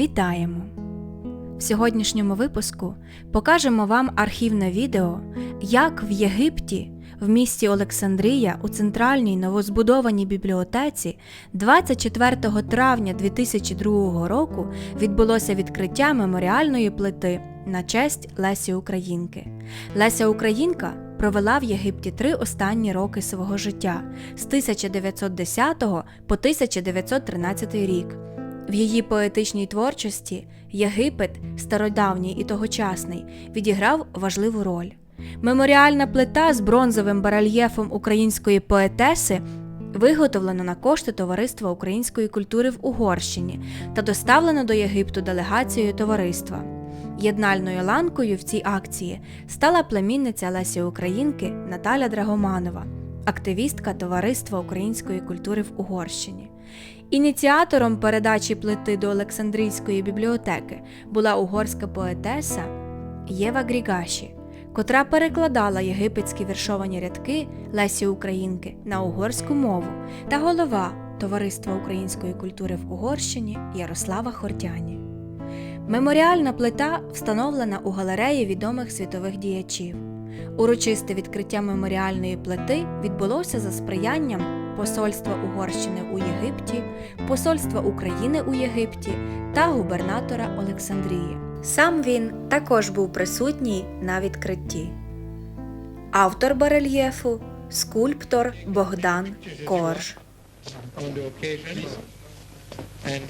Вітаємо! В сьогоднішньому випуску покажемо вам архівне відео, як в Єгипті, в місті Олександрія у центральній новозбудованій бібліотеці 24 травня 2002 року відбулося відкриття меморіальної плити на честь Лесі Українки. Леся Українка провела в Єгипті три останні роки свого життя з 1910 по 1913 рік. В її поетичній творчості Єгипет, стародавній і тогочасний, відіграв важливу роль. Меморіальна плита з бронзовим барельєфом української поетеси виготовлено на кошти Товариства української культури в Угорщині та доставлено до Єгипту делегацією товариства. Єднальною ланкою в цій акції стала племінниця Лесі Українки Наталя Драгоманова, активістка Товариства української культури в Угорщині. Ініціатором передачі плити до Олександрійської бібліотеки була угорська поетеса Єва Грігаші, котра перекладала єгипетські віршовані рядки Лесі Українки на угорську мову та голова Товариства української культури в Угорщині Ярослава Хортяні. Меморіальна плита встановлена у галереї відомих світових діячів. Урочисте відкриття меморіальної плити відбулося за сприянням Посольства Угорщини у Єгипті, Посольства України у Єгипті та губернатора Олександрії. Сам він також був присутній на відкритті. Автор барельєфу скульптор Богдан Корж. on the occasion, and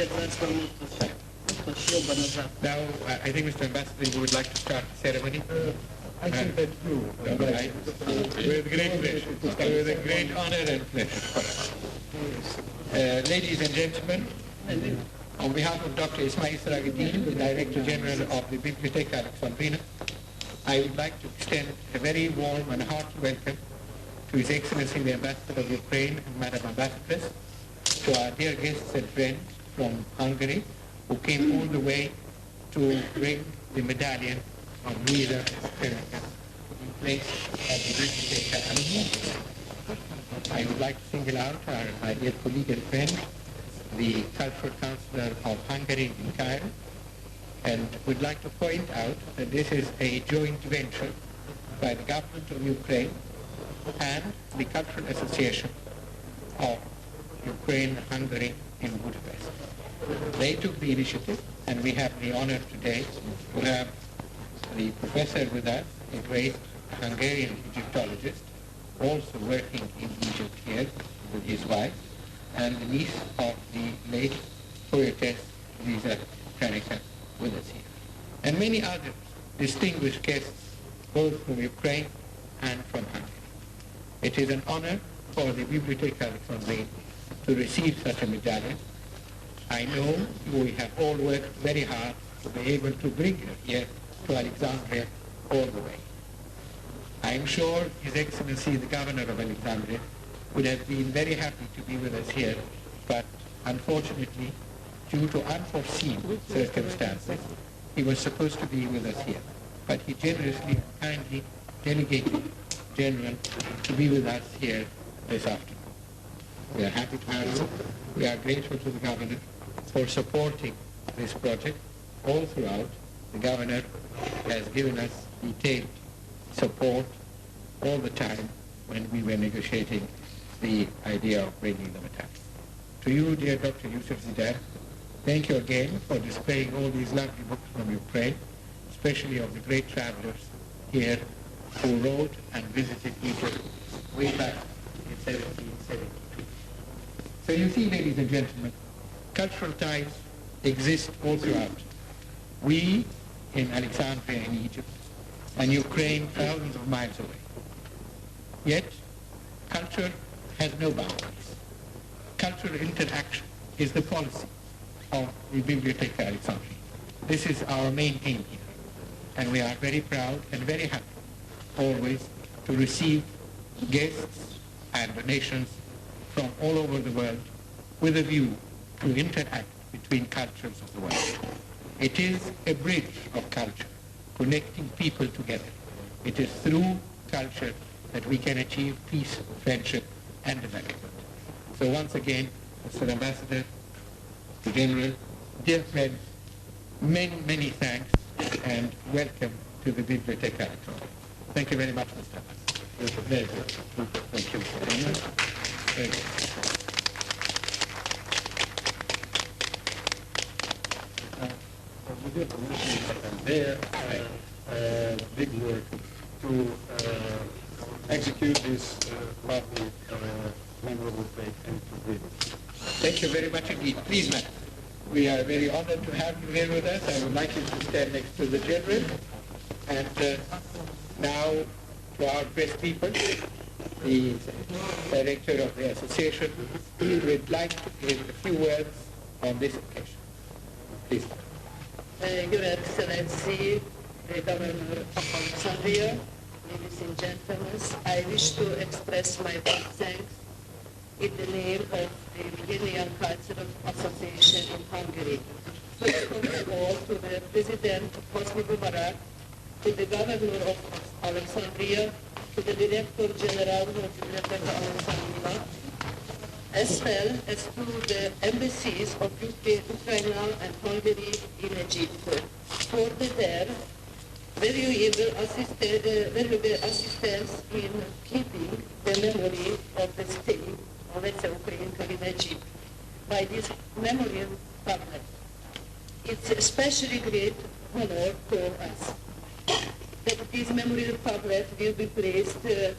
Now, I I think, Mr. Ambassador, you would like to start the ceremony? I think that you. Right. With great pleasure, with a great honor and pleasure. Uh, Ladies and gentlemen, on behalf of Dr. Ismail Saragadin, the Director General of the Bibliotheca Alexandrina, I would like to extend a very warm and hearty welcome to His Excellency the Ambassador of Ukraine and Madam Ambassadress, to our dear guests and friends from Hungary who came all the way to bring the medallion of Luisa in place at the Alexandrina. I would like to single out our, dear colleague and friend, the Cultural Councillor of Hungary in Cairo, and would like to point out that this is a joint venture by the government of Ukraine and the Cultural Association of Ukraine Hungary in Budapest. They took the initiative, and we have the honor today to have the professor with us, a great Hungarian Egyptologist, also working in Egypt here with his wife, and the niece of the late poetess Lisa Kranika with us here. And many other distinguished guests, both from Ukraine and from Hungary. It is an honor for the Bibliotheca Alexandrine to receive such a medallion. I know we have all worked very hard to be able to bring her here to Alexandria all the way. I am sure His Excellency the Governor of Alexandria would have been very happy to be with us here, but unfortunately, due to unforeseen circumstances, he was supposed to be with us here. But he generously and kindly delegated General to be with us here this afternoon. We are happy to have you. We are grateful to the Governor for supporting this project all throughout. The Governor has given us detailed support all the time when we were negotiating the idea of bringing the medallion. To you, dear Dr. Yusuf Zidane, thank you again for displaying all these lovely books from Ukraine, especially of the great travelers here who wrote and visited Egypt way back in 1772. So you see, ladies and gentlemen, cultural ties exist all throughout. We in Alexandria in Egypt and Ukraine thousands of miles away. Yet, culture has no boundaries. Cultural interaction is the policy of the Bibliotheca Alexandria. This is our main aim here. And we are very proud and very happy always to receive guests and donations from all over the world with a view to interact between cultures of the world. It is a bridge of culture connecting people together. It is through culture that we can achieve peace, friendship, and development. So once again, Mr. Ambassador, Mr. General, dear friends, many, many thanks and welcome to the Biblioteca Thank you very much, Mr. Ambassador. Thank you. Very good. With your permission, and there, uh, uh, big work to uh, execute this uh, lovely, uh, memorable plate and to it. Thank you very much indeed. Please, madam. We are very honored to have you here with us. I would like you to stand next to the general. And uh, now, to our press people, the director of the association would like to give a few words on this occasion. Please. Uh, Your Excellency, the Governor of Alexandria, ladies and gentlemen, I wish to express my thanks in the name of the Hungarian Cultural Association in Hungary. First of all, to the President Hosni Mubarak, to the Governor of Alexandria, the Director General of Biblioteca Alexandria, as well as to the embassies of UK, Ukraine and Hungary in Egypt. For their valuable, assist- uh, valuable assistance in keeping the memory of the state of Lesa Ukrainka in Egypt by this memorial tablet. It's especially great honor for us that this memorial tablet will be placed uh,